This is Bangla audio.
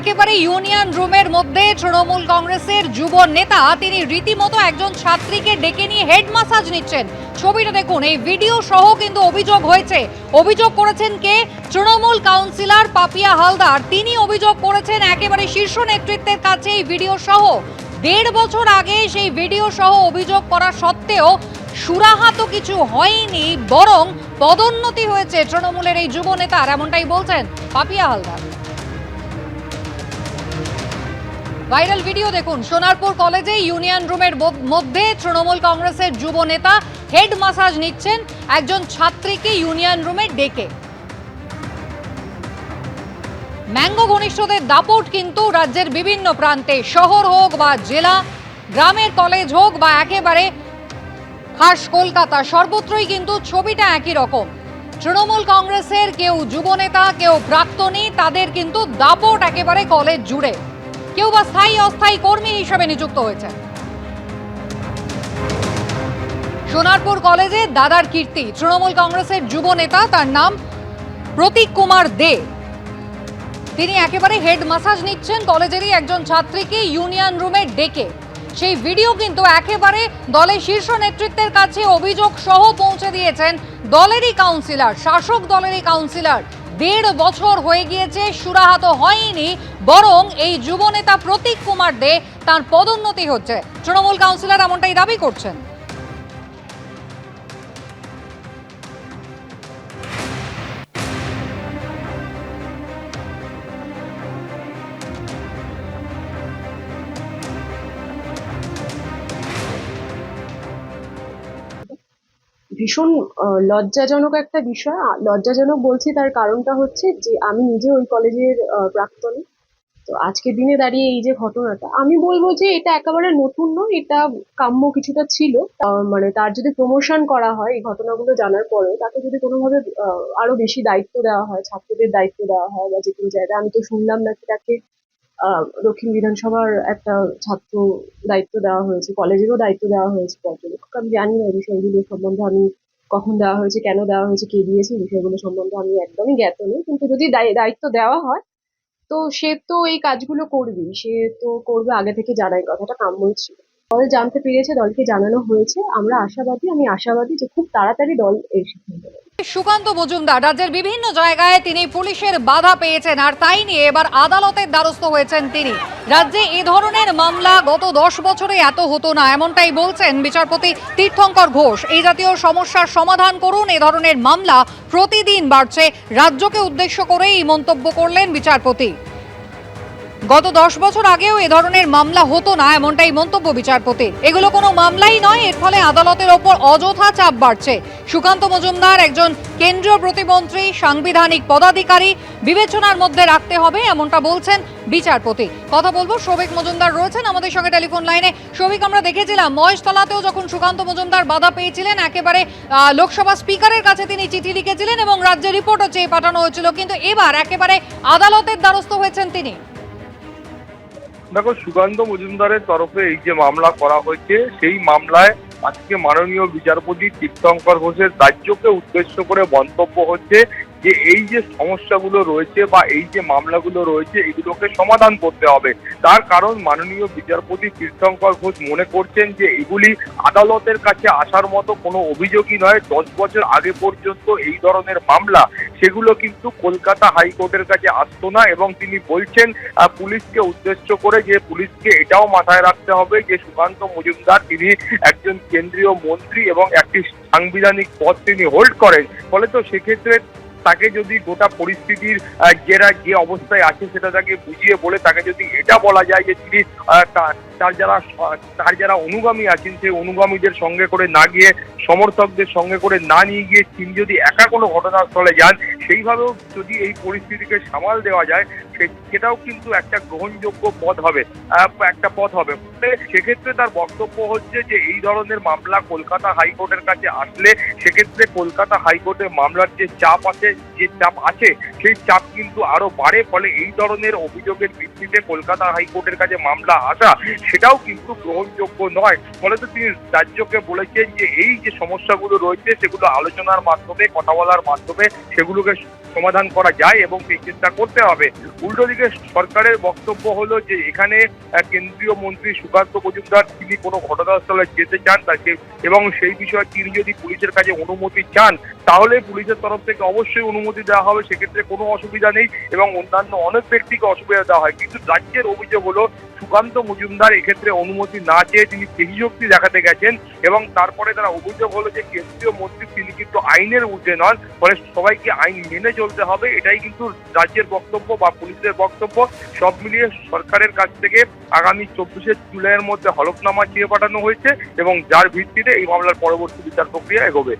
একেবারে ইউনিয়ন রুমের মধ্যে তৃণমূল কংগ্রেসের যুব নেতা, তিনি রীতিমতো একজন ছাত্রীকে ডেকে নিয়ে হেড মাসাজ নিচ্ছেন। ছবিটা দেখুন, এই ভিডিও সহ কিন্তু অভিযোগ হয়েছে। অভিযোগ করেছেন কে? তৃণমূল কাউন্সিলর পাপিয়া হালদার। তিনি অভিযোগ করেছেন একেবারে শীর্ষ নেতৃত্বের কাছে এই ভিডিও সহ। দেড় বছর আগে সেই ভিডিও সহ অভিযোগ করা সত্ত্বেও সুরাহা তো কিছু হয়নি, বরং পদোন্নতি হয়েছে তৃণমূলের এই যুব নেতার, এমনটাই বলছেন পাপিয়া হালদার। ভাইরাল ভিডিও দেখুন। সোনারপুর কলেজে ইউনিয়ন রুমের মধ্যে তৃণমূল কংগ্রেসের যুব নেতা হেড মাসাজ নিচ্ছেন একজন ছাত্রীকে ইউনিয়ন রুমে ডেকে। ম্যাঙ্গো ঘনিষ্ঠদের দাপট কিন্তু রাজ্যের বিভিন্ন প্রান্তে, শহর হোক বা জেলা, গ্রামের কলেজ হোক বা একেবারে খাস কলকাতা, সর্বত্রই কিন্তু ছবিটা একই রকম। তৃণমূল কংগ্রেসের কেউ যুবনেতা কেউ প্রাক্তনী, তাদের কিন্তু দাপট একেবারে কলেজ জুড়ে। কেউ বা স্থায়ী, অস্থায়ী কর্মী হিসেবে নিযুক্ত হয়েছে। সোনারপুর কলেজে দাদার কীর্তি। তৃণমূল কংগ্রেসের যুব নেতা, তার নাম প্রতীক কুমার দে। তিনি একেবারে হেড মাসাজ নিচ্ছেন কলেজেরই একজন ছাত্রীকে ইউনিয়ন রুমে ডেকে। সেই ভিডিও কিন্তু একেবারে দলের শীর্ষ নেতৃত্বের কাছে অভিযোগ সহ পৌঁছে দিয়েছেন দলেরই কাউন্সিলর, শাসক দলেরই কাউন্সিলর। দেড় বছর হয়ে গিয়েছে সুরাহাত হয়নি, বরং এই যুবনেতা প্রতীক কুমার দে তার পদোন্নতি হচ্ছে। তৃণমূল কাউন্সিলর এমনটাই দাবি করছেন। ভীষণ লজ্জাজনক একটা বিষয়। লজ্জাজনক বলছি তার কারণটা হচ্ছে যে, আমি নিজে ওই কলেজের প্রাক্তন। তো আজকের দিনে দাঁড়িয়ে এই যে ঘটনাটা, আমি বলব যে এটা একেবারে নতুন নয়, এটা কাম্য কিছুটা ছিল। মানে তার যদি প্রমোশন করা হয়, এই ঘটনাগুলো জানার পরে তাকে যদি কোনোভাবে আরও বেশি দায়িত্ব দেওয়া হয়, ছাত্রদের দায়িত্ব দেওয়া হয় বা যে কোনো জায়গায়, আমি তো শুনলাম নাকি তাকে দক্ষিণ বিধানসভার একটা ছাত্র দায়িত্ব দেওয়া হয়েছে, কলেজেরও দায়িত্ব দেওয়া হয়েছে পর্যবেক্ষক আমি জানি না এই বিষয়গুলো সম্বন্ধে আমি কখন দেওয়া হয়েছে, কেন দেওয়া হয়েছে, কে দিয়েছে বিষয়গুলো সম্বন্ধে আমি একদমই জ্ঞাত নই। কিন্তু যদি দায়- দায়িত্ব দেওয়া হয়, তো সে তো এই কাজগুলো করবেই। সে তো করবে আগে থেকে জানাই কথাটা, কাম্যই ছিল। দল জানতে পেরেছে, দলকে জানানো হয়েছে। আমরা আশাবাদী, আমি আশাবাদী যে খুব তাড়াতাড়ি দল এই সিদ্ধান্ত নেবে সুকান্ত মজুমদার, রাজ্যের বিভিন্ন জায়গায় তিনি পুলিশের বাধা পেয়েছেন আর তাই নিয়ে এবার আদালতের দ্বারস্থ হয়েছেন তিনি। রাজ্যে এ ধরনের মামলা গত দশ বছরে এত হতো না, এমনটাই বলছেন বিচারপতি তীর্থঙ্কর ঘোষ। এই জাতীয় সমস্যার সমাধান করুন, এ ধরনের মামলা প্রতিদিন বাড়ছে। রাজ্যকে উদ্দেশ্য করে এই মন্তব্য করলেন বিচারপতি। গত দশ বছর আগেও এ ধরনের মামলা হতো না, এমনটাই মন্তব্য বিচারপতি। এগুলো কোনো মামলাই নয়, এর ফলে আদালতের ওপর অযথা চাপ বাড়ছে। সুকান্ত মজুমদার একজন কেন্দ্রীয় প্রতিমন্ত্রী, সাংবিধানিক পদাধিকারী, বিবেচনার মধ্যে রাখতে হবে, এমনটা বলছেন বিচারপতি। কথা বলব সৌভিক মজুমদার রয়েছেন আমাদের সঙ্গে টেলিফোন লাইনে। সৌভিক আমরা দেখেছিলাম, মহেশতলাতেও যখন সুকান্ত মজুমদার বাধা পেয়েছিলেন, একেবারে লোকসভা স্পিকারের কাছে তিনি চিঠি লিখেছিলেন এবং রাজ্যের রিপোর্টও চেয়ে পাঠানো হয়েছিল, কিন্তু এবার একেবারে আদালতের দ্বারস্থ হয়েছেন তিনি। দেখো, সুকান্ত মজুমদারের তরফে এই যে মামলা করা হয়েছে, সেই মামলায় আজকে মাননীয় বিচারপতি তীর্থঙ্কর ঘোষের রাজ্যকে উদ্দেশ্য করে মন্তব্য হচ্ছে যে এই যে সমস্যাগুলো রয়েছে বা এই যে মামলাগুলো রয়েছে, এগুলোকে সমাধান করতে হবে। তার কারণ মাননীয় বিচারপতি তীর্থঙ্কর ঘোষ মনে করছেন যে এগুলি আদালতের কাছে আসার মতো কোনো অভিযোগই নয়। দশ বছর আগে পর্যন্ত এই ধরনের মামলা, সেগুলো কিন্তু কলকাতা হাইকোর্টের কাছে আসতো না এবং তিনি বলছেন পুলিশকে উদ্দেশ্য করে যে পুলিশকে এটাও মাথায় রাখতে হবে যে সুকান্ত মজুমদার তিনি একজন কেন্দ্রীয় মন্ত্রী এবং একটি সাংবিধানিক পদ তিনি হোল্ড করেন। ফলে তো সেক্ষেত্রে তাকে যদি গোটা পরিস্থিতির যেরা যে অবস্থায় আছে সেটা তাকে বুঝিয়ে বলে তাকে যদি এটা বলা যায় যে তিনি তার যারা তার যারা অনুগামী আছেন সেই অনুগামীদের সঙ্গে করে না গিয়ে, সমর্থকদের সঙ্গে করে না নিয়ে গিয়ে তিনি যদি একা কোনো ঘটনাস্থলে যান, সেইভাবেও যদি এই পরিস্থিতিকে সামাল দেওয়া যায় সেটাও কিন্তু একটা গ্রহণযোগ্য পথ হবে একটা পথ হবে। সেক্ষেত্রে তার বক্তব্য হচ্ছে যে এই ধরনের মামলা কলকাতা হাইকোর্টের কাছে আসলে সেক্ষেত্রে কলকাতা হাইকোর্টে মামলার যে চাপ আছে যে চাপ আছে সেই চাপ কিন্তু আরও বাড়ে, ফলে এই ধরনের অভিযোগের ভিত্তিতে কলকাতা হাইকোর্টের কাছে মামলা আসা সেটাও কিন্তু গ্রহণযোগ্য নয়। ফলে তো তিনি রাজ্যকে বলেছেন যে এই যে সমস্যাগুলো রয়েছে, সেগুলো আলোচনার মাধ্যমে, কথা বলার মাধ্যমে সেগুলোকে সমাধান করা যায় এবং সেই চেষ্টা করতে হবে। উল্টো দিকে সরকারের বক্তব্য হলো যে এখানে কেন্দ্রীয় মন্ত্রী সুকান্ত মজুমদার, তিনি কোনো ঘটনাস্থলে যেতে চান তাকে এবং সেই বিষয়ে তিনি যদি পুলিশের কাছে অনুমতি চান, তাহলে পুলিশের তরফ থেকে অবশ্যই অনুমতি দেওয়া হবে। সেক্ষেত্রে কোনো অসুবিধা নেই এবং অন্যান্য অনেক ব্যক্তিকে অসুবিধা দেওয়া হয়। কিন্তু রাজ্যের অভিযোগ হলো, সুকান্ত মজুমদার এক্ষেত্রে অনুমতি না চেয়ে তিনি শক্তি দেখাতে গেছেন এবং তারপরে তারা অভিযোগ হলো যে কেন্দ্রীয় মন্ত্রী তিনি কিন্তু আইনের ঊর্ধ্বে নন, ফলে সবাইকে আইন মেনে চলতে হবে, এটাই কিন্তু রাজ্যের বক্তব্য বা পুলিশের বক্তব্য। সব মিলিয়ে সরকারের কাছ থেকে আগামী চব্বিশে জুলাইয়ের মধ্যে হলফনামা চেয়ে পাঠানো হয়েছে এবং যার ভিত্তিতে এই মামলার পরবর্তী বিচার প্রক্রিয়া এগোবে।